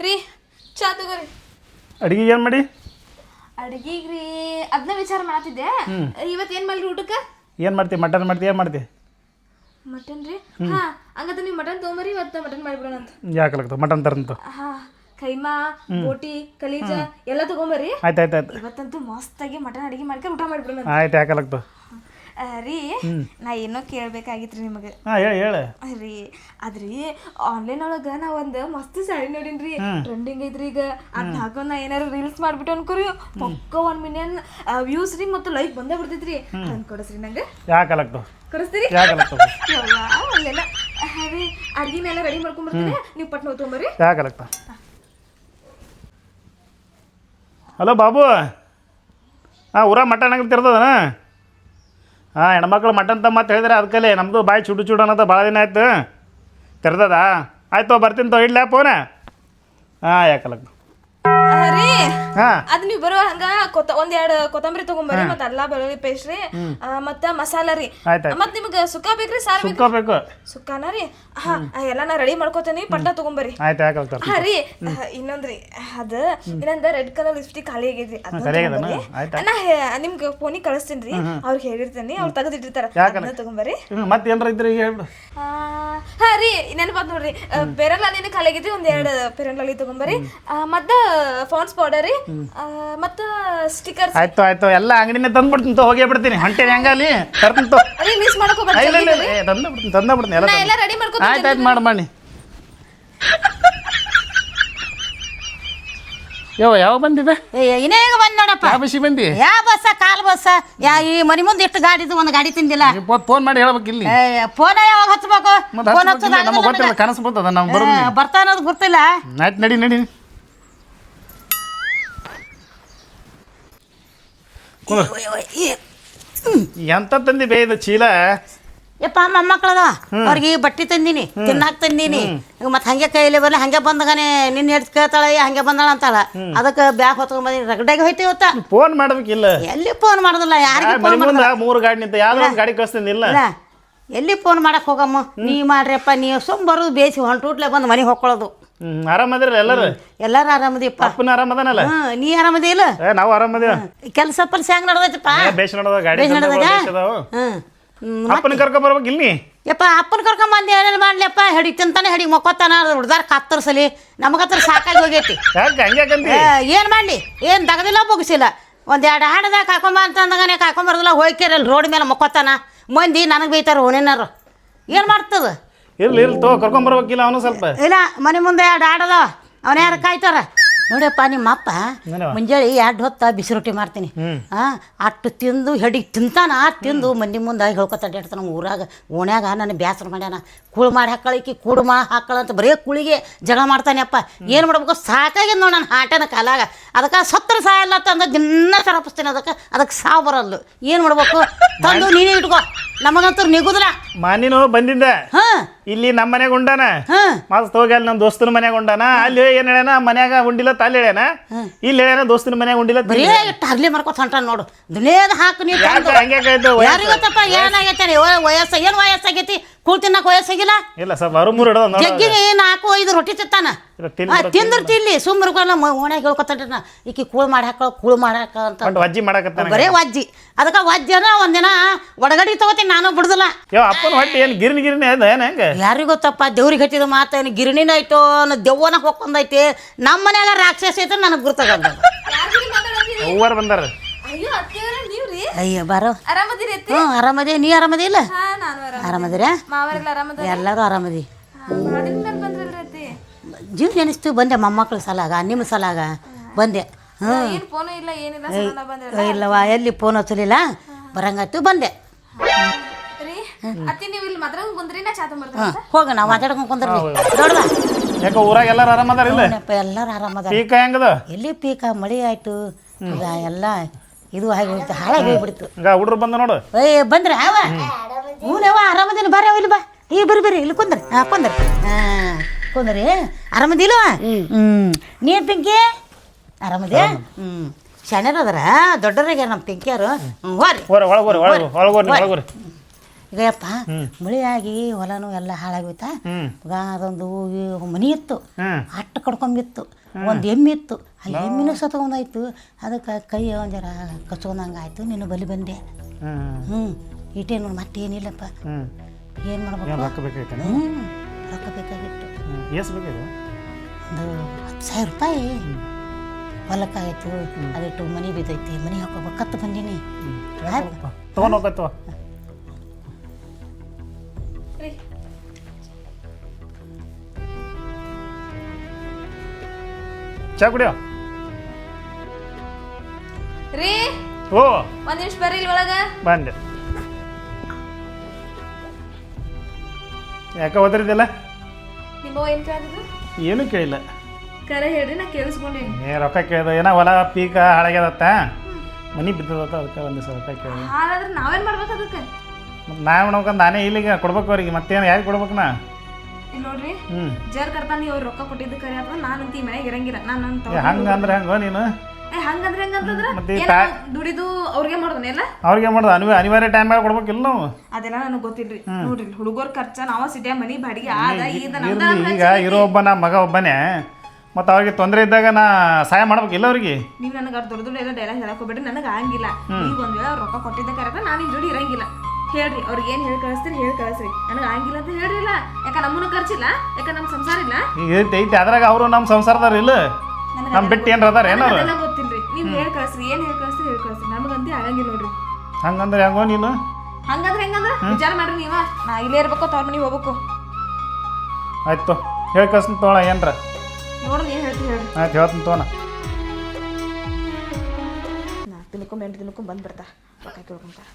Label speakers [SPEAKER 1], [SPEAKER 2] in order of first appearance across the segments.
[SPEAKER 1] ರೀ ಚಾ ತಗೋರಿ.
[SPEAKER 2] ಅಡಿಗೆ ಏನ್ ಮಾಡಿ?
[SPEAKER 1] ಅಡ್ಗಿಗ್ ರೀ ಅದನ್ನ ವಿಚಾರ ಮಾಡತ್ತಿದ್ದೆ. ಇವತ್ತು ಏನ್ ಮಾಡ್ರಿ ಊಟಕ್ಕ?
[SPEAKER 2] ಏನ್ ಮಾಡ್ತಿ? ಮಟನ್ ಮಾಡ್ತಿ ಏನ್ ಮಾಡ್ತಿ?
[SPEAKER 1] ಮಟನ್ ರೀ? ಹಾ ಹಂಗಂತ ನೀವು ಮಟನ್ ತೊಗೊಂಬರಿ ಇವತ್ತು ಮಟನ್ ಮಾಡಿಬಿಡೋಣ ಅಂತ.
[SPEAKER 2] ಯಾಕಲಾಗ್ತದೆ ಮಟನ್ ತರಂತ.
[SPEAKER 1] ಹಾ. ಕೈಮಾ ಬೋಟಿ ಕಲೀಜ ಎಲ್ಲ ತಗೊಂಬರ್ರಿ.
[SPEAKER 2] ಆಯ್ತು ಆಯ್ತು ಆಯ್ತು
[SPEAKER 1] ಇವತ್ತಂತೂ ಮಸ್ತಾಗಿ ಮಟನ್ ಅಡಿಗೆ ಮಾಡ್ಕೊಂಡು ಊಟ ಮಾಡಿಬಿಡೋಣ ಅಂತ.
[SPEAKER 2] ಆಯ್ತು
[SPEAKER 1] ರೀ ನಾ ಏನೋ ಕೇಳ್ಬೇಕಾಗಿತ್ರಿ ನಿಮಗೆ.
[SPEAKER 2] ಹಾಂ ಹೇಳಿ ಹೇಳು.
[SPEAKER 1] ರೀ ಅದ್ರಿ ಆನ್ಲೈನ್ ಒಳಗ ನಾ ಒಂದ್ ಮಸ್ತ್ ಸ್ಯಾರಿ ನೋಡಿನ್ರಿ. ಟ್ರೆಂಡಿಂಗ್ ಐತ್ರಿ ಈಗ. ಅದ್ ಹಾಕೊ ನಾ ಏನಾರು ರೀಲ್ಸ್ ಮಾಡ್ಬಿಟ್ಟು ಅನ್ಕೋರಿ. ಪಕ್ಕ ಒನ್ ಮಿಲಿಯನ್ ವ್ಯೂಸ್ ರೀ ಮತ್ತು ಲೈಕ್ ಬಂದೇ ಬಿಡ್ತೈತ್ರಿ ತಂದ್ ಕೊಡಸ್ರಿ ನಂಗೆ.
[SPEAKER 2] ಯಾಕಲಾಗ್ತದೆ
[SPEAKER 1] ಕೊಡಿಸ್ತೀರಿ? ಅಲ್ಲೆಲ್ಲ. ರೀ ಮೇಲೆ ರೆಡಿ ಮಾಡ್ಕೊಂಡ್ಬರ್ತೀನಿ ನೀವು ಪಟ್ನ
[SPEAKER 2] ಯಾಕಲಾಗ್ತದೆ ಹಲೋ ಬಾಬು. ಹಾಂ ಊರ ಮಟನ್ ಅಂಗಡಿ ತಿರ್ತದನ ಹಾಂ ಹೆಣ್ಮಕ್ಳು ಮಟನ್ ತಮ್ಮ ಅಂತ ಹೇಳಿದ್ರೆ ಅದಕ್ಕಲ್ಲಿ ನಮ್ಮದು ಬಾಯಿ ಚುಡು ಚುಡು ಅನ್ನೋದು ಭಾಳ ದಿನ ಆಯ್ತು. ತೆರೆದದ? ಆಯ್ತು ಬರ್ತೀನಿ ತೊ ಇಡ್ಲ ಫೋನ. ಹಾಂ
[SPEAKER 1] ಯಾಕಲ್ಲ
[SPEAKER 2] ಹಾಂ.
[SPEAKER 1] ಅದ್ ನೀವ್ ಬರೋ ಹಂಗ ಕೊತ್ತ ಒಂದ್ ಎರಡ್ ಕೊತ್ತಂಬರಿ ತಗೊಂಬರ್ರಿ ಮತ್ತ ಅಲ್ಲಾ ಬೆಳ್ಳುಳ್ಳಿ ಪೇಸ್ಟ್ ರೀ ಆ, ಮತ್ತ ಮಸಾಲ ರೀ.
[SPEAKER 2] ಆಯ್ತು ಆಯ್ತು.
[SPEAKER 1] ಮತ್ ನಿಮ್ಗ ಸುಕ್ಕ ಬೇಕ್ರಿ ಸಾರ್ ಬೇಕ್ರಿ?
[SPEAKER 2] ಸುಕ್ಕೋಬೇಕು
[SPEAKER 1] ಸುಕ್ಕಾನ ರೀ? ಹಾ ಎಲ್ಲ ನಾ ರೆಡಿ ಮಾಡ್ಕೋತೇನಿ ಪಟ್ಟ ತಗೊಂಬರ್ರಿ.
[SPEAKER 2] ಆಯ್ತು
[SPEAKER 1] ಹಾ ರೀ. ಇನ್ನೊಂದ್ರಿ ಅದ ಇನ್ನೊಂದ ರೆಡ್ ಕಲರ್ ಲಿಪ್ಸ್ಟಿಕ್ ಖಾಲಿ ಆಗೈತ್ರಿ ತಗೊಂಬರ್ರಿ.
[SPEAKER 2] ಆಯ್ತಾ?
[SPEAKER 1] ನಾ ಹೇ- ನಿಮ್ಗೆ ಫೋನಿಗೆ ಕಳಿಸ್ತೀನಿ ರೀ. ಅವ್ರಿಗೆ ಹೇಳಿರ್ತೇನೆ ಅವ್ರು ತೆಗೆದಿಟ್ಟಿರ್ತಾರ? ಅದನ್ನ ತಗೊಂಬರ್ರಿ.
[SPEAKER 2] ಹ್ಞೂ ಮತ್ತೆ ಏನಾರ ಇದ್ರೆ ಈಗ ಹೇಳ್ಬಿಡು
[SPEAKER 1] ಆ, ಹಾ ರೀ ನೆನಪಾತ್ ನೋಡ್ರಿ. ಪೆರಲ್ ಅಲ್ಲಿನ ಖಾಲಿ ಆಗೈತಿ ಒಂದ್ ಎರಡ್ ಪೆರಲ್ ಅಲ್ಲಿ ತಗೊಂಬರ್ರಿ. ಆ, ಮತ್ತ ಫಾನ್ಸ್ ಪೌಡರ್ ರೀ. ಆ, ಮತ್ತ ಸ್ಟಿಕರ್
[SPEAKER 2] ಆಯ್ತು ಆಯ್ತು. ಎಲ್ಲ ಅಂಗಡಿನೇ ತಂದ್ಬಿಡ್ತೀನಿ ತೋ ಹೋಗೇ ಬಿಡ್ತೀನಿ. ಹೊಂಟೇನಿ ಹಂಗ ಅಲ್ಲಿ ತರ್ತೀನಿ ತೋ.
[SPEAKER 1] ಮಿಸ್ ಮಾಡಕ
[SPEAKER 2] ಇಲ್ಲ ಇಲ್ಲ
[SPEAKER 1] ಹೋಗ್ಬೇಡ್ರಿ
[SPEAKER 2] ಇಲ್ಲ, ಏ, ತಂದೇ ಬಿಡ್ತೀನಿ ತಂದೇ ಬಿಡ್ತೀನಿ. ಎಲ್ಲ
[SPEAKER 1] ನಾ ಎಲ್ಲ ಮಾಡ್ಕೊತೀನಿ
[SPEAKER 2] ಆಯ್ತು ಆಯ್ತು ಮಾಡಿ ಮಾಡಿ ಯಾವ ಯಾವ ಬಂದಿದೆ?
[SPEAKER 3] ಇನ್ನೇಗ ಬಂದ್ ನೋಡಪ್ಪ.
[SPEAKER 2] ಯಾವ ಬಸಿ ಬಂದಿ?
[SPEAKER 3] ಯಾ ಬಸ್ಸ ಕಾಲ್ ಬಸ್ಸ ಯಾ ಈ ಮನಿ ಮುಂದೆ ಎಷ್ಟು ಗಾಡಿ ಇದು ಒಂದು ಗಾಡಿ ತಿಂದಿಲ್ಲ?
[SPEAKER 2] ಫೋನ್ ಮಾಡಿ ಹೇಳ್ಬೇಕು ಇಲ್ಲಿ.
[SPEAKER 3] ಫೋನ್ ಯಾವಾಗ ಹಚ್ಬೇಕು?
[SPEAKER 2] ಮತ್ತೆ
[SPEAKER 3] ಫೋನ್
[SPEAKER 2] ಹಚ್ಬೇಕಿಲ್ಲ, ನಮಗೆ ಗೊತ್ತಿಲ್ಲ ಕನಸು ಬರ್ತದ ನಾವು ಬರೋದು
[SPEAKER 3] ಬರ್ತಾ ಅನ್ನೋದು ಗೊತ್ತಿಲ್ಲ.
[SPEAKER 2] ಆಯ್ತು ನಡಿ ನಡಿ. ಎಂತ ತಂದಿ ಬೇ ಇದು ಚೀಲ?
[SPEAKER 3] ಯಪ್ಪ ಮೊಮ್ಮಕ್ಕಳದ. ಅವ್ರಿಗೆ ಬಟ್ಟೆ ತಂದೀನಿ ತಿನ್ನಾಕ್ ತಂದೀನಿ. ಮತ್ತೆ ಹಂಗೆ ಕೈಲಿ ಬರಲಿ ಹಂಗೆ ಬಂದಗನೆ ನಿನ್ನ ಹಿಡ್ದು ಕೇಳ್ತಾಳ ಹಂಗೆ ಬಂದಾಳ ಅಂತಾಳ. ಅದಕ್ಕೆ ಬ್ಯಾಗ್ ಹೊತ್ಕೊಂಡ್ ಬಂದಿನಿ ರಗಡೆಗೆ ಹೋಯ್ತಿ ಇವತ್ತ.
[SPEAKER 2] ಫೋನ್ ಮಾಡ್ಬೇಕಿಲ್ಲ.
[SPEAKER 3] ಎಲ್ಲಿ ಫೋನ್ ಮಾಡೋದಿಲ್ಲ ಯಾರಿಗೆ ಫೋನ್
[SPEAKER 2] ಮನೆ ಮೂರು ಗಾಡಿ ನಿಂತ ಯಾವ್ದೋ ಗಾಡಿ ಕಳಿಸ್ತೀನಿ ಇಲ್ಲ.
[SPEAKER 3] ಎಲ್ಲಿ ಫೋನ್ ಮಾಡಕ್ ಹೋಗಮ್ಮ? ನೀ ಮಾಡ್ರಿಯಪ್ಪ ನೀವು ಸುಮ್ ಬರೋದು ಬೇಸಿ ಹೊಂಟೂಟ್ಲೆ ಬಂದು ಮನೆಗೆ ಹೊಕ್ಕೊಳ್ಳೋದು
[SPEAKER 2] ಹ್ಮ್ ಆರಾಮದಿರಲ್ಲ ಎಲ್ಲರೂ?
[SPEAKER 3] ಎಲ್ಲಾರು ಆರಾಮದಿಯಪ್ಪ
[SPEAKER 2] ಅಪ್ಪನ ಆರಾಮದನಲ್ಲ
[SPEAKER 3] ಹ್ಮ್ ನೀ ಆರಾಮದಿ ಇಲ್ಲ
[SPEAKER 2] ಏ ನಾವು ಆರಾಮದೇವ
[SPEAKER 3] ಕೆಲಸ ಪಲ್ಸ ಹೆಂಗ್ ನಡೆದೈತಪ್ಪ.
[SPEAKER 2] ಬೇಷ್ ನಡದ ಗಾಡಿ
[SPEAKER 3] ಬೇಷ್? ಹ್ಮ್ ಹ್ಮ್.
[SPEAKER 2] ಅಪ್ಪನ ಕರ್ಕೊಂಡ್ ಬರ್ಬೇಕು ಇಲ್ಲಿ
[SPEAKER 3] ಯಪ್ಪ ಅಪ್ಪನ ಕರ್ಕೊಂಬಂದು ಏನೇನು ಮಾಡ್ಲಪ್ಪ ಹೆಡಿ ತಿಂತಾನೆ ಹೆಡಿ ಮೊಕ್ಕೋತಾನ ಹುಡ್ದಾರ ಕತ್ತರ್ಸಲಿ. ನಮಗತ್ರ ಸಾಕಾಗಿ ಹೋಗೈತಿ.
[SPEAKER 2] ಯಾಕೆ ಹಂಗ್ಯಾಕಂತಿ
[SPEAKER 3] ಏ, ಏನ್ ಮಾಡ್ಲಿ? ಏನ್ ದಗದಿಲ್ಲ ಬುಗಿಸಿಲ್ಲ. ಒಂದ್ ಎರಡು ಹಾಡದಾಗ ಕಾಕೊಂಬ ಅಂತಂದಾಗನೆ ಕಾಕೊಂಬರ್ದಿಲ್ಲ ಹೋಯ್ಕೆರಲ್ಲಿ ರೋಡ್ ಮೇಲೆ ಮಕ್ಕೋತಾನ. ಮಂದಿ ನನಗೆ ಬೈತಾರ ಓನೇನಾರು. ಏನ್ ಮಾಡ್ತದ?
[SPEAKER 2] ಇರ್ಲಿ ಇರ್ಲಿ ತೋ ಕರ್ಕೊಂಡ್ ಬರ್ಬೇಕಿಲ್ಲ ಅವನು ಸ್ವಲ್ಪ.
[SPEAKER 3] ಇಲ್ಲ ಮನೆ ಮುಂದೆ ಎರಡು ಆಡದ. ಅವನ ಯಾರು ಕಾಯ್ತಾರ? ನೋಡಪ್ಪ ನಿಮ್ಮ ಅಪ್ಪ? ಮುಂಜಾನೆ ಎರಡು ಹೊತ್ತ ಬಿಸಿ ರೊಟ್ಟಿ ಮಾಡ್ತೀನಿ. ಆ ಅಟ್ಟು ತಿಂದು ಹೆಡಿ ತಿಂತಾನ ತಿಂದು ಮನೆ ಮುಂದೆ ಹೇಳ್ಕೊತ ಅಡ್ಡಾಡ್ತಾನ ನಮ್ಮ ಊರಾಗ. ಓಣ್ಯಾಗ ನನ್ನ ಬ್ಯಾಸರ ಮಾಡ್ಯಾನ. ಕೂಳು ಮಾಡಿ ಹಾಕಳಿಕ್ಕಿ ಕೂಡು ಮಾ ಹಾಕಳ ಅಂತ ಬರೀ ಕುಳಿಗೆ ಜಗಳ ಮಾಡ್ತಾನೆಪ್ಪ. ಏನು ಮಾಡ್ಬೇಕು? ಸಾಕಾಗ್ಯದ ನೋಡಿ ನನ್ನ ಹಾಟನ ಕಾಲಾಗ. ಅದಕ್ಕೆ ಸತ್ತರ ಸಾಯಲ್ಲ ತಂದು ದಿನ ತರಪಿಸ್ತೀನಿ ಅದಕ್ಕೆ. ಅದಕ್ಕೆ ಸಾವು ಬರಲ್ಲು ಏನು ಮಾಡ್ಬೇಕು? ತಂದು ನೀನೇ ಇಟ್ಕೋ. ನಮಗಂತೂ ನಿಗುದ್ರ.
[SPEAKER 2] ಮಾನಿನೋ ಬಂದಿದ್ದೆ
[SPEAKER 3] ಹಾಂ.
[SPEAKER 2] ಇಲ್ಲಿ ನಮ್ಮ ಮನೆಗೆ ಉಂಡಾನ? ಮಸ್ತ್ ಹೋಗಿ ಅಲ್ಲಿ ನಮ್ಮ ದೋಸ್ತನ ಮನ್ಯಾಗ ಉಂಡಾನ? ಅಲ್ಲಿ ಏನ್ ಹೇಳ್ಯಾನ? ಮನ್ಯಾಗ ಉಂಡಿಲ್ಲ ಅಲ್ಲಿ ಹೇಳ್ಯಾನ? ಇಲ್ಲಿ ಹೇಳ್ಯಾನ ದೋಸ್ತನ ಮನ್ಯಾಗ ಉಂಡಿಲ್ಲ
[SPEAKER 3] ಬರೀ ಇಟ್ಟು ಹರ್ಲಿ ಮಾಡ್ಕೊತ ಹೊಂಟಾನ ನೋಡು. ದುನಿಯದ ಹಾಕು ನೀ
[SPEAKER 2] ಯಾಕೆ ಹಂಗ್ಯಾಕಾಯ್ತು
[SPEAKER 3] ಯಾರಿಗ ಗೊತ್ತಪ್ಪ ಏನಾಗೈತೆ ವಯಸ್ಸು ಏನು ವಯಸ್ಸಾಗೈತಿ ಕೂಳ್ ವಯಸ್ಸು ವಯಸ್ಸಾಗಿಲ್ಲ
[SPEAKER 2] ಇಲ್ಲ ಸರ್ ಅರು ಮೂರು ಹಿಡ್ದ
[SPEAKER 3] ಜಗ್ಗಿಗೆ ನಾಲ್ಕು ಐದು ರೊಟ್ಟಿ ತಿಂತಾನ.
[SPEAKER 2] ಇಲ್ಲ, ತಿಂದ್
[SPEAKER 3] ಆ,
[SPEAKER 2] ಬಿಡು,
[SPEAKER 3] ತಿಂದ್ರ ತಿನ್ಲಿ. ಸುಮ್ಮನೆ ಓಣ್ಯಾಗ ನಾ. ಈಕಿ ಕೂಳ್ ಮಾಡಿ ಹಾಕೋ ಕೂಳ್ ಹಾಕ ಅಂತ.
[SPEAKER 2] ವಜ್ಜಿ ಮಾಡಾಕ
[SPEAKER 3] ಬರೇ ವಜ್ಜಿ. ಅದಕ್ಕೆ ವಜ್ಜನ ಒಂದಿನ ಒಡಗಡಿ ತಗೋತೀನಿ ನಾನು ಬಿಡುದಿಲ್ಲ.
[SPEAKER 2] ಯೋ ಅಪ್ಪನ ಹೊಟ್ಟೆ ಏನು ಗಿರಣಿ ಗಿರಣಿ ಅದ ಏನು ಹೆಂಗ?
[SPEAKER 3] ಯಾರಿಗೂ ಗೊತ್ತಪ್ಪ ದೇವ್ರಿಗೆ ಹಚ್ಚಿದ ಏನು ಗಿರಣಿನ ಆಯ್ತು ಅನ್ನೋ ದೆವ್ವನ ಹೊಕ್ಕೊಂದೈತಿ. ನಮ್ಮ ಮನೆಯಾಗ ರಾಕ್ಷಸ ಐತೆ ನನಗೆ ಗುರ್ತದ
[SPEAKER 2] ಅವ್ವಾರ ಬಂದಾರ.
[SPEAKER 1] ಅಯ್ಯೋ
[SPEAKER 3] ಬಾರೋ. ಹ್ಞೂ ಆರಾಮದಿ ನೀ ಆರಾಮದಿ ಇಲ್ಲ?
[SPEAKER 1] ಹಾ ನಾನು ಆರಾಮ
[SPEAKER 3] ಆರಾಮದಿರ? ಎಲ್ಲರೂ ಆರಾಮದಿ. ಜೀವ ನೆನೆಸ್ತು ಬಂದೆ ಮೊಮ್ಮಕ್ಕಳು ಸಲಾಗ ನಿಮ್ಮ ಸಲಾಗ ಬಂದೆ. ಹ್ಞೂ
[SPEAKER 1] ಏನು ಫೋನು ಇಲ್ಲ ಏನಿಲ್ಲ ಸಡನ್ ಬಂದ್ರಲ್ಲ
[SPEAKER 3] ಇಲ್ಲವ ಎಲ್ಲಿ ಫೋನ್ ಹಚ್ಚಲಿಲ್ಲ? ಬರಂಗಾಯ್ತು ಬಂದೆ.
[SPEAKER 1] ರೀ ಅತ್ತಿ ನೀವು ಇಲ್ಲಿ ಮದ್ರಂಗ್ ಕುಂದ್ರಿ ನಾ ಚಾತ
[SPEAKER 3] ಹ್ಞೂ
[SPEAKER 1] ಮಾಡ್ತೀನಿ
[SPEAKER 3] ಹೋಗ ನಾವು ಮಾತಾಡ್ಕೊಂಡು ಕುಂದ್ರಿ ನೋಡುವ?
[SPEAKER 2] ಯಾಕೋ ಊರಾಗ ಎಲ್ಲಾರು ಆರಾಮದಾರ ಇಲ್ಲ?
[SPEAKER 3] ಎಲ್ಲರೂ ಆರಾಮದ
[SPEAKER 2] ಪೀಕ ಹೆಂಗದ?
[SPEAKER 3] ಎಲ್ಲಿ ಪೀಕ ಮಳೆ ಆಯ್ತು. ಈಗ ಎಲ್ಲ ಇದು ಆಗಿ ಹೋಯ್ತು ಹಾಳಾಗಿ ಹೋಗ್ಬಿಡ್ತು.
[SPEAKER 2] ಹುಡ್ರು ಬಂದ ನೋಡು.
[SPEAKER 3] ಏ ಬಂದ್ರೆ ಅವ ಹ್ಞೂನವ ಆರಾಮದಿನ ಬರ್ರಿ ಅವ ಇಲ್ಲಿ ಬಾ. ಈ ಬರ್ರಿ ಬರ್ರಿ ಇಲ್ಲಿ ಕುಂದ್ರಿ. ಹಾಂ ಕುಂದ್ರಿ. ಹಾಂ. ಕುಂದ್ರಿ ಆರಾಮದಿಲ್ವ? ಹ್ಞೂ ನೀನು ಪಿಂಕಿ? ಆರಾಮದಿ ಹ್ಞೂ ಶಣ್ಯರ ಅದರ? ದೊಡ್ಡರಿಗೆ ನಮ್ಮ ಪಿಂಕಿಯರು ಹೋರಿ.
[SPEAKER 2] ಆಗಿ
[SPEAKER 3] ಈಗ ಯಪ್ಪ ಮಳೆಯಾಗಿ ಹೊಲನೂ ಎಲ್ಲ ಹಾಳಾಗೋಯ್ತಾ? ಈಗ ಅದೊಂದು ಮನಿ ಇತ್ತು. ಅಟ್ಟ ಕಡ್ಕೊಂಬಿತ್ತು. ಒಂದು ಎಮ್ಮೆ ಇತ್ತು. ಆ ಎಮ್ಮಿನೂ ಸತ್ಕೊಂಡಾಯ್ತು ಅದಕ್ಕೆ ಕೈ ಒಂದರ ಜರ ಕಚ್ಕೊಂಡಂಗೆ ಆಯ್ತು ನೀನು ಬಲಿ ಬಂದೆ.
[SPEAKER 2] ಹ್ಞೂ
[SPEAKER 3] ಇಟ್ಟೇನು ಇಟ್ಟೇ ನೋಡಿ ಮತ್ತೇನಿಲ್ಲಪ್ಪ. ಏನು ಮಾಡ್ಬೇಕು? ಹ್ಞೂ ರೊಕ್ಕ ಬೇಕಾಗಿತ್ತು.
[SPEAKER 2] ಎಷ್ಟು ಬೇಕಾಯ್ತು
[SPEAKER 3] ಒಂದು ಹತ್ತು ಸಾವಿರ ರೂಪಾಯಿ. ಹೊಲಕ್ಕಾಯಿತು. ಅದಿಟ್ಟು ಮನೆ ಬಿದ್ದೈತಿ. ಮನೆ ಹಾಕೋಬೇಕತ್ತು ಬಂದೀನಿ.
[SPEAKER 2] ತೊಗೊಂಡು ಹೋಗತ್ತವ
[SPEAKER 1] ರೀ.
[SPEAKER 2] ಚಾ ಕುಡಿಯೋ?
[SPEAKER 1] ರೀ.
[SPEAKER 2] ಓ.
[SPEAKER 1] ಒಂದ್ ನಿಮಿಷ ಬರ್ರಿ ಇಲ್ಲಿ ಒಳಗ
[SPEAKER 2] ಬಂದೆ. ಯಾಕೆ ಓದ್ರಿದ್ದಿಲ್ಲ
[SPEAKER 1] ನಿಮ್ಮ ಏನ್ ಕೇಳಿದ್ರು
[SPEAKER 2] ಏನೂ ಕೇಳಿಲ್ಲ.
[SPEAKER 1] ಕರೆ ಹೇಳ್ರಿ ನಾ ಕೇಳಿಸ್ಕೊಂಡೇನಿ.
[SPEAKER 2] ಏ ರೊಕ್ಕ ಕೇಳ್ದ ಏನೋ ಹೊಲ ಪೀಕ ಹಾಳಾಗ್ಯದತ್ತ ಮನೆ ಬಿದ್ದದತ್ತ ಅದಕ್ಕೆ ಒಂದು ದಿವಸ ರೊಕ್ಕ ಕೇಳಿ
[SPEAKER 1] ಹಾಗಾದ್ರೆ ನಾವೇನ್ ಮಾಡ್ಬೇಕು ಅದಕ್ಕೆ?
[SPEAKER 2] ಮತ್ತೆ ನಾನು ನೋಡ್ಕೊಂಡು ನಾನೇ ಇಲ್ಲಿಗೆ ಕೊಡ್ಬೇಕು ಅವ್ರಿಗೆ. ಮತ್ತೇನು ಯಾರಿಗೆ ಕೊಡ್ಬೇಕು ನಾ?
[SPEAKER 1] ಇಲ್ಲಿ ನೋಡ್ರಿ
[SPEAKER 2] ಹ್ಞೂ
[SPEAKER 1] ಜರ್ ಕರ್ತಾನಿ ಅವ್ರು ರೊಕ್ಕ ಕೊಟ್ಟಿದ್ದು ಕರೆ ಅಥವಾ ನಾನು ಅಂತ ಈ ಮನೆಗೆ ಇರಂಗಿಲ್ಲ. ನಾನು ಅಂತ
[SPEAKER 2] ಹಂಗೆ ಅಂದ್ರೆ ಹೆಂಗೋ ನೀನು?
[SPEAKER 1] ಹಂಗಂದ್ರೆ ಹೆಂಗಂತಂದ್ರ
[SPEAKER 2] ಮತ್ತೆ ಈ
[SPEAKER 1] ಏನ್
[SPEAKER 2] ತಾ-
[SPEAKER 1] ದುಡಿದು ಅವ್ರಿಗೆ ಮಾಡೋದನ್ನ ಎಲ್ಲ
[SPEAKER 2] ಅವ್ರಿಗೆ ಮಾಡೋದು ಅನಿವ ಅನಿವಾರ್ಯ ಟೈಮ್ಯಾಗ ಕೊಡ್ಬೇಕಿಲ್ಲ ನಾವು?
[SPEAKER 1] ಅದೆಲ್ಲ ನನಗೆ ಗೊತ್ತಿಲ್ರಿ. ನೋಡ್ರಿ ಹುಡುಗರ ಖರ್ಚ ನಾವ ಸಿಟಿಯ ಮನಿ ಬಾಡಿಗೆ ಆದ ಈದ ನಮ್ದ
[SPEAKER 2] ಇರ್ಲಿ ಈಗ ಇರೋ ಒಬ್ಬ ನಾ ಮಗ ಒಬ್ಬನೇ ಮತ್ತು ಅವ್ರಿಗೆ ತೊಂದರೆ ಇದ್ದಾಗ ನಾ ಸಹಾಯ ಮಾಡ್ಬೇಕಿಲ್ಲ ಅವ್ರಿಗೆ?
[SPEAKER 1] ನೀವ್ ನನಗೆ ಅವ್ರ ದೊಡ್ಡ ದೊಡ್ಡ ಎಲ್ಲ ಡೈಲಾಗ್ ಹೇಳಕ್ ಹೋಗ್ಬೇಡ್ರಿ ನನಗೆ ಆಗಂಗಿಲ್ಲ. ಈಗ ಒಂದ್ ವೇಳೆ ಅವ್ರ್ ರೊಕ್ಕ ಕೊಟ್ಟಿದ್ದ ಕರೆ ನಾನು ನಿಮ್ ಜೋಡಿ ಇರಂಗಿಲ್ಲ. ಹೇಳ್ರಿ ಅವ್ರಿಗೆ ಏನ್ ಹೇಳಿ ಕಳಿಸ್ತೀರಿ ಹೇಳಿ ಕಳಿಸ್ರಿ. ನನಗೆ ಆಗಿಲ್ಲ ಅಂತ ಹೇಳ್ರಿ ಇಲ್ಲ ಯಾಕ ನಮ್ಮನ ಖರ್ಚಿಲ್ಲ? ಯಾಕ ನಮ್ ಸಂಸಾರ ಇಲ್ಲ?
[SPEAKER 2] ಈಗ ಐತಿ ಐತಿ ಅದ್ರಾಗ ಅವರು ನಮ್ಮ ಸಂಸಾರದವ್ರು ಇಲ್ಲ. ನಮ್ಮ ಬಿಟ್ಟು ಏನ್ರ ಅದಾರ ಏನರ?
[SPEAKER 1] ಅದೆಲ್ಲ ಗೊತ್ತಿಲ್ರಿ. ನೀವ್ ಹೇಳಿ ಕಳಿಸ್ರಿ ಏನ್ ಹೇಳಿ ಕಳಿಸ್ರಿ ಹೇಳಿ ಕಳಿಸ್ರಿ. ನಮಗಂತೂ ಆಗಂಗಿಲ್ಲ ನೋಡ್ರಿ.
[SPEAKER 2] ಹಂಗಂದ್ರೆ ಹೆಂಗೋ ನೀನು?
[SPEAKER 1] ಹಂಗಂದ್ರೆ ಹೆಂಗಂದ್ರೆ? ವಿಚಾರ ಮಾಡ್ರಿ ನೀವ. ನಾ ಇಲ್ಲೇ ಇರ್ಬೇಕು ತವ್ರ ಮನೆಗೆ ಹೋಗ್ಬೇಕು.
[SPEAKER 2] ಆಯ್ತು. ಹೇಳಿ ಕಳ್ಸ್ತೀನಿ ತೋಣ ಏನ್ರ?
[SPEAKER 1] ನೋಡ್ರಿ ಏನ್ ಹೇಳ್ತಿ ಹೇಳ್ರಿ.
[SPEAKER 2] ಆಯ್ತು ಹೇಳ್ತೀನಿ ತೋಣ.
[SPEAKER 1] ನಾಲ್ಕು ದಿನಕ್ಕೊಮ್ಮೆ ಎಂಟು ದಿನಕ್ಕೊಮ್ಮೆ ಬಂದ್ಬಿಡ್ತಾ. ರೊಕ್ಕ ಕೇಳ್ಕೊಂತಾರ.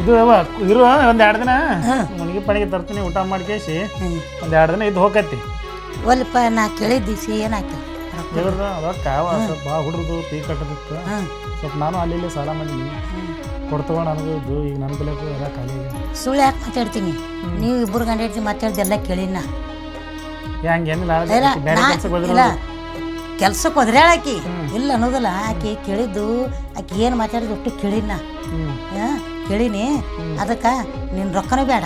[SPEAKER 2] ಇದು ಅವ ಇರು ಒಂದು ಎರಡು ದಿನ. ಮನೆಗೆ ಪಣಿಗೆ ತರ್ತೀನಿ ಊಟ ಮಾಡ್ಕೇಸಿ ಒಂದು ಎರಡು ದಿನ ಇದು ಹೋಗತ್ತಿ
[SPEAKER 3] ಒಲ್ಪ ನಾ ಕೇಳಿದ್ದಿಸಿ ಏನಾಯ್ತು ರೊಕ್ಕ?
[SPEAKER 2] ದೇವ್ರದ ಅದಕ್ಕೆ ಸ್ವಲ್ಪ ಬಾ ಹುಡ್ರದು ಪೀ ಕಟ್ಟದಿತ್ತು.
[SPEAKER 3] ಹಾಂ
[SPEAKER 2] ಸ್ವಲ್ಪ ನಾನು ಅಲ್ಲಿ ಇಲ್ಲಿ ಸಾಲ ಮಾಡಿದ್ವಿ ಕೊಡ್ತವ ನನಗೆ ಇದು ಈಗ ನನ್ನ ಬೆಲೆಗೂ ಎಲ್ಲ ಖಾಲಿ
[SPEAKER 3] ಸುಳ್ಳು ಯಾಕೆ ಮಾತಾಡ್ತೀನಿ? ನೀವು ಇಬ್ಬರು ಗಂಡ ಹೆಂಡ್ತಿ ಮಾತಾಡ್ದೆಲ್ಲ ಕೇಳಿನ.
[SPEAKER 2] ಹೆಂಗೆ ಏನಿಲ್ಲ
[SPEAKER 3] ಇಲ್ಲ
[SPEAKER 2] ಬೇರೆ ಕೆಲ್ಸಕ್ಕೆ ಹೋದ್ರೆ
[SPEAKER 3] ಕೆಲ್ಸಕ್ಕೆ ಹೋದ್ರೆ ಆಕಿ. ಇಲ್ಲ ಅನ್ನೋದಿಲ್ಲ ಆಕಿ ಕೇಳಿದ್ದು ಆಕಿ ಏನು ಮಾತಾಡಿದ್ದು ಒಟ್ಟು ಕೇಳಿನ.
[SPEAKER 2] ಹ್ಞೂ
[SPEAKER 3] ಆ, ಕೇಳೀನಿ. ಅದಕ್ಕೆ ನಿನ್ನ ರೊಕ್ಕನೂ ಬೇಡ.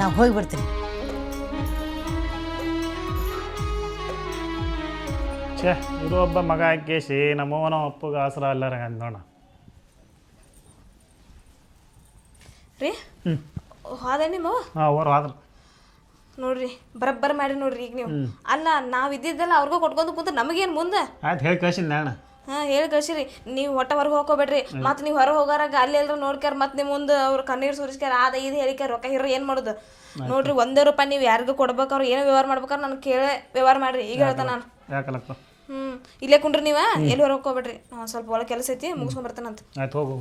[SPEAKER 3] ನಾವು ಹೋಗಿಬಿಡ್ತೀನಿ
[SPEAKER 2] ಛೇ ಇದು ಒಬ್ಬ ಮಗ ಹಾಕೇಸಿ ನಮ್ಮವನ ಅಪ್ಪಗೆ ಆಸರ ಅಲ್ಲಾರ ನೋಡ.
[SPEAKER 1] ರೀ
[SPEAKER 2] ಹ್ಞೂ
[SPEAKER 1] ಹೋದ
[SPEAKER 2] ಹಾಂ ಅವ್ರು ಆದ್ರೆ
[SPEAKER 1] ನೋಡ್ರಿ ಬರಬ್ಬರ್ ಮಾಡಿ ನೋಡ್ರಿ ಈಗ ನೀವು. ಅಲ್ಲ ನಾವ್ ಇದ್ದಿದ್ದೆಲ್ಲ ಅವ್ರಿಗೂ ಕೊಟ್ಕೊಂಡು ಕುಂತ ನಮಗೇನ್ ಮುಂದೆ?
[SPEAKER 2] ಆಯ್ತು ಹೇಳಿ ಕಳ್ಸಿನಿ ನಾನು.
[SPEAKER 1] ಹಾ ಹೇಳಿ ಕಳ್ಸಿರಿ. ನೀವು ಹೊಟ್ಟ ಹೊರಗೆ ಹೋಗ್ಕೋಬೇಡ್ರಿ. ಮತ್ತೆ ನೀವು ಹೊರಗೆ ಹೋಗಾರಾಗ ಅಲ್ಲಿ ಎಲ್ಲರೂ ನೋಡ್ಕ್ಯಾರ ಮತ್ತೆ ನಿಮ್ಮ ಮುಂದೆ ಅವ್ರು ಕಣ್ಣೀರು ಸುರಿಸ್ಕ್ಯಾರ ಆದ ಇದು ಹೇಳಿಕ್ಯಾರ ರೊಕ್ಕ ಹಿರ ಏನು ಮಾಡೋದು? ನೋಡ್ರಿ ಒಂದೇ ರೂಪಾಯಿ ನೀವು ಯಾರಿಗೂ ಕೊಡ್ಬೇಕಾದ್ರೆ ಏನೋ ವ್ಯವಹಾರ ಮಾಡ್ಬೇಕಾರೆ ನಾನು ಕೇಳೇ ವ್ಯವಹಾರ ಮಾಡ್ರಿ. ಈಗ ಹೇಳ್ತಾನೆ ನಾನು. ಹ್ಞೂ ಇಲ್ಲೇ ಕುಂಡ್ರಿ ನೀವ? ಎಲ್ಲಿ ಹೊರಗೆ ಹೋಗ್ಬೇಡ್ರಿ ನಾನು ಸ್ವಲ್ಪ ಒಳಗೆ ಕೆಲಸ ಐತಿ ಮುಗಿಸ್ಕೊಂಡು ಬರ್ತಾನಂತ
[SPEAKER 2] ಆಯ್ತು ಹೋಗು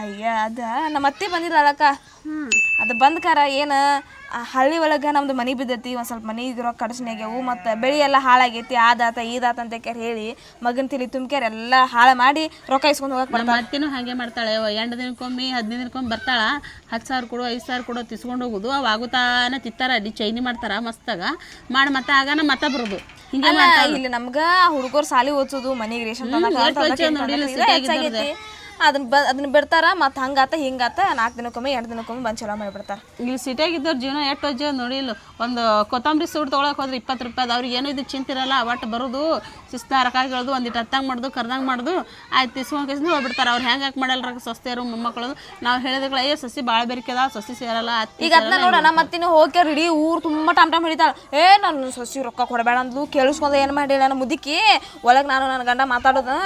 [SPEAKER 1] ಅಯ್ಯ ಅದ. ನಮ್ಮ ಅತ್ತೆ ಬಂದಿದ್ರಲ್ಲಕ್ಕ ಅದು ಬಂದ ಕಾರ ಏನು ಹಳ್ಳಿ ಒಳಗೆ ನಮ್ದು ಮನೆ ಬಿದ್ದೈತಿ ಒಂದು ಸ್ವಲ್ಪ ಮನೆಗೆ ರೊಕ್ಕ ಕಡಿಸ್ನಿ ಆಗ್ಯಾವು ಮತ್ತು ಬೆಳೆ ಎಲ್ಲ ಹಾಳಾಗೈತಿ ಆದಾತ ಈದಾತ ಅಂತ ಕೇರ್ ಹೇಳಿ ಮಗನ ತಿಳಿ ತುಂಬ್ಕ್ಯಾರ ಎಲ್ಲ ಹಾಳು ಮಾಡಿ ರೊಕ್ಕ ಇಸ್ಕೊಂಡು ಹೋಗಕ್ಕೆ
[SPEAKER 4] ನಮ್ಮ ಅತ್ತೆನೂ ಹಾಗೆ ಮಾಡ್ತಾಳೆ. ಎಂಟು ದಿನಕ್ಕೊಮ್ಮೆ ಹದಿನೈದು ದಿನಕ್ಕೊಮ್ಮೆ ಬರ್ತಾಳ ಹತ್ತು ಸಾವಿರ ಕೊಡು ಐದು ಸಾವಿರ ಕೊಡು ತಿಸ್ಕೊಂಡು ಹೋಗೋದು ಅವು ಆಗುತ್ತಾನ ತಿತ್ತಾರ ಅಲ್ಲಿ ಚೈನಿ ಮಾಡ್ತಾರ ಮಸ್ತಾಗ ಮಾಡಿ ಮತ್ತೆ ಆಗಾನ ಮತ್ತೆ ಬರೋದು. ಹಿಂಗೆ
[SPEAKER 1] ಇಲ್ಲಿ ನಮ್ಗ ಹುಡುಗರು ಸಾಲಿ ಓದ್ಸೋದು ಮನೆಗೆ ರೇಷನ್ ಅದನ್ನ ಬ ಅದನ್ನ ಬಿಡ್ತಾರ ಮತ್ತು ಹಂಗಾತ ಹಿಂಗಾತ ನಾಲ್ಕು ದಿನಕ್ಕೊಮ್ಮೆ ಎರಡು ದಿನಕ್ಕೊಮ್ಮೆ ಬಂದು ಚಲೋ ಮಾಡಿಬಿಡ್ತಾರೆ.
[SPEAKER 4] ಇಲ್ಲಿ ಸಿಟಿಯಾಗ ಇದ್ದವ್ರ ಜೀವನ ಎಷ್ಟು ಅಜ್ಜ ನೋಡಿ ಇಲ್ಲ ಒಂದು ಕೊತ್ತಂಬರಿ ಸೂಟ್ ತೊಗೊಳಕ್ಕೆ ಹೋದ್ರೆ ಇಪ್ಪತ್ತು ರೂಪಾಯಿ ಅವ್ರಿಗೆ ಏನೂ ಇದು ಚಿಂತಿರಲ್ಲ ಒಟ್ಟು ಬರೋದು ಶಿಸ್ತ ರೊಕ್ಕಾಗಿಳೋದು ಒಂದಿಟ್ಟು ಹತ್ತಂಗೆ ಮಾಡೋದು ಕರ್ದಂಗೆ ಮಾಡೋದು ಆಯ್ತು ಇಸ್ಕೊಂಡು ಕೇಸಿಂದ ಹೋಗ್ಬಿಡ್ತಾರೆ. ಅವ್ರು ಹೆಂಗೆ ಹಾಕಿ ಮಾಡಲ್ರ ಸಸ್ತೆಯರು ಮೊಮ್ಮಕ್ಕಳು ನಾವು ಹೇಳಿದ್ರೆ ಏ ಸಸಿ ಭಾಳ ಬೆರಿಕೆದ ಸಸಿ ಸೇರಲ್ಲ
[SPEAKER 1] ಈಗ ಅದನ್ನ ನೋಡ ನಮ್ಮ ಅತ್ತಿನ ಹೋಗ್ಯಾರ ಇಡೀ ಊರು ತುಂಬ ಟಮ್ ಟಮ್ ಹಿಡಿತಾಳ ಏ ನಾನು ಸಸಿ ರೊಕ್ಕ ಕೊಡಬೇಡ ಅಂದ್ಲು ಕೇಳಿಸ್ಕೊಂಡು ಏನು ಮಾಡಿಲ್ಲ ನಾನು ಮುದುಕಿ ಒಳಗೆ ನಾನು ನನ್ನ ಗಂಡ ಮಾತಾಡೋದು?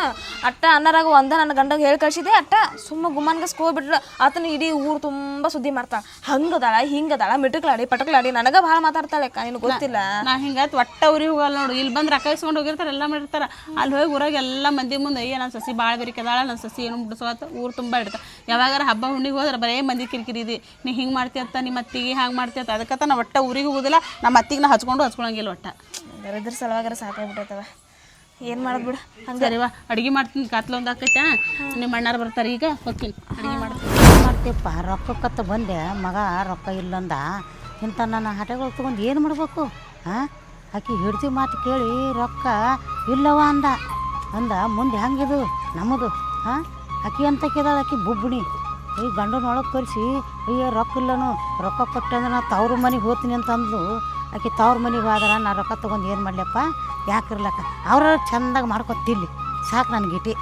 [SPEAKER 1] ಅಟ್ಟ ಅನ್ನರಾಗ ಒಂದ ನನ್ನ ಗಂಡಗೆ ಹೇಳಿ ಕಳ್ಸಿದೆ ಅಟ್ಟ ಸುಮ್ಮ ಗುಮ್ಮನ್ಗಸ್ಕ ಹೋಗ್ಬಿಟ್ಲ ಆತನ ಇಡೀ ಊರು ತುಂಬ ಸುದ್ದಿ ಮಾಡ್ತಾಳ ಹಂಗದಾಳ ಹಿಂಗದಾಳ ಮಿಟಕ್ಲಾಡಿ ಪಟಕ್ಲಾಡಿ ನನಗ ಭಾಳ ಮಾತಾಡ್ತಾಳೆ ಅಕ್ಕ ನಿನಗೆ ಗೊತ್ತಿಲ್ಲ?
[SPEAKER 4] ನಾ ಹಿಂಗಾಯ್ತು ಒಟ್ಟ ಊರಿಗೆ ಹೋಗಲ್ಲ ನೋಡು. ಇಲ್ಲಿ ಬಂದು ರೊಕ್ಕ ಇಸ್ಕೊಂಡು ಹೋಗಿರ್ತಾರೆ ಎಲ್ಲ ಮಾಡಿರ್ತಾರೆ. ಅಲ್ಲಿ ಹೋಗಿ ಊರಾಗ ಎಲ್ಲ ಮಂದಿ ಮುಂದೆ ಅಯ್ಯ ನನ್ನ ಸಸಿ ಭಾಳ ಬೆರಿಕೆದಾಳ ನನ್ನ ಸಸಿ ಏನು ಬಿಡಿಸೋತ ಊರು ತುಂಬ ಇಡ್ತ ಯಾವಾಗಾರ ಹಬ್ಬ ಹುಣ್ಣಿಗೆ ಹೋದ್ರೆ ಬರೇ ಮಂದಿ ಕಿರಿಕಿರಿ ಇದೆ. ನೀ ಹಿಂಗೆ ಮಾಡ್ತೀಯತ್ತ ನಿಮ್ಮ ಅತ್ತಿಗೆ ಹಂಗೆ ಮಾಡ್ತೀಯತ್ತ ಅದಕ್ಕೆ ನಾ ಒಟ್ಟ ಊರಿಗೆ ಹೋಗೋದಿಲ್ಲ ನಮ್ಮ ಅತ್ತಿಗೆ ನಾ ಹಚ್ಕೊಂಡು ಹಚ್ಕೊಳಂಗಿಲ್ಲ ಒಟ್ಟ.
[SPEAKER 1] ಇದ್ರ ಸಾಕಾಗಿ ಸಾಕಾಗ್ಬಿಟ್ಟೈತವ. ಏನು ಮಾಡೋದು ಬಿಡು. ಹಂಗೆ.
[SPEAKER 4] ಸರಿವಾ ಅಡುಗೆ ಮಾಡ್ತೀನಿ ಕಾತ್ಲೊಂದು ಆಕೈತೆ. ನಿಮ್ಮ ಅಣ್ಣಾರು ಬರ್ತಾರೆ ಈಗ ಹೋಗ್ತೀನಿ. ಅಡುಗೆ ಮಾಡ್ತೀನಿ.
[SPEAKER 3] ಮಾಡ್ತೀವಪ್ಪ ರೊಕ್ಕ ರೊಕ್ಕಕ್ಕತ್ತ ಬಂದೆ ಮಗ ರೊಕ್ಕ ಇಲ್ಲಂದ. ಇಂಥ ನನ್ನ ಹಟೆಗಳು ತೊಗೊಂಡು ಏನು ಮಾಡಬೇಕು? ಹಾಂ? ಆಕೆ ಹಿಡ್ತಿ ಮಾತು ಕೇಳಿ ರೊಕ್ಕ ಇಲ್ಲವ ಅಂದ. ಅಂದ ಮುಂದೆ ಹಂಗಿದು ನಮ್ಮದು. ಹಾಂ? ಆಕಿ ಅಂತ ಕೇದಾಳ ಆಕಿ ಬುಬ್ಬಣಿ. ಈ ಗಂಡನ ಒಳಗೆ ಕರೆಸಿ ಅಯ್ಯೋ ರೊಕ್ಕ ಇಲ್ಲನು ರೊಕ್ಕ ಕೊಟ್ಟೆ ಅಂದ್ರೆ ನಾ ತವ್ರ ಮನೆಗೆ ಹೋತೀನಿ ಅಂತಂದು ಆಕಿ ತವ್ರ ಮನೆಗೆ ಹೋದ್ರೆ, ನಾ ರೊಕ್ಕ ತೊಗೊಂಡು ಏನು ಮಾಡ್ಲಪ್ಪ ಯಾಕಿರ್ಲಕ್ಕ ಅವ್ರವ್ರು ಚಂದಾಗಿ ಮಾಡ್ಕೊತಿಲ್ಲಿ ಸಾಕು ನನಗೆ ಇಟಿ.